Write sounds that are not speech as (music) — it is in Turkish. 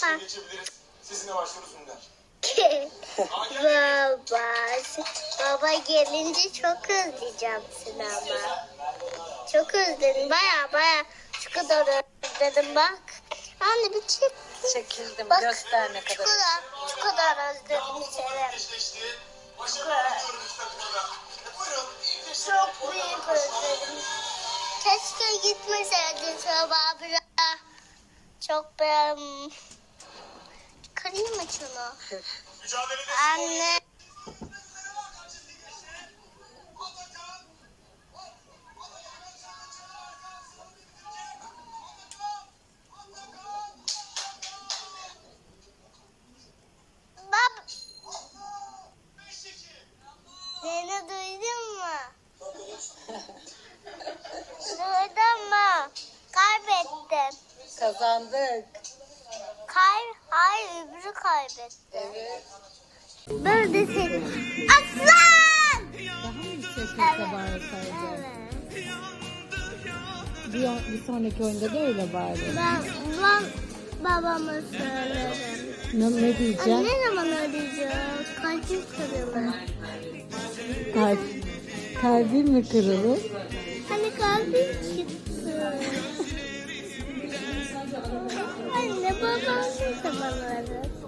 Geçebiliriz. Sizinle başlıyoruz Ünder. (laughs) baba. Baba gelince çok özleyeceğim seni ama. Çok özledim. Baya baya şu kadar özledim bak. Anne bir çek. Çekildim. Bak. Göster ne Şu kadar. kadar, şu kadar özledim seni. Eşleşme Çok büyük özledim. Keşke gitmeseydin sabah biraz. Çok beğendim. Şunu? Mücadelede Anne. (laughs) Kazandık. Öbürü kaybetti. Evet. Böyle seni. Aslan! Sesle bağırsaydı. Evet. Bir, bir sonraki oyunda da öyle bağırır. Ben, ben babama söylerim. Ne, ne diyeceğim? Ne zaman arayacağız? Kalbim kırılır. Kalp, kalbin mi kırılır? Hani kalbim Anne babam ne zaman arar?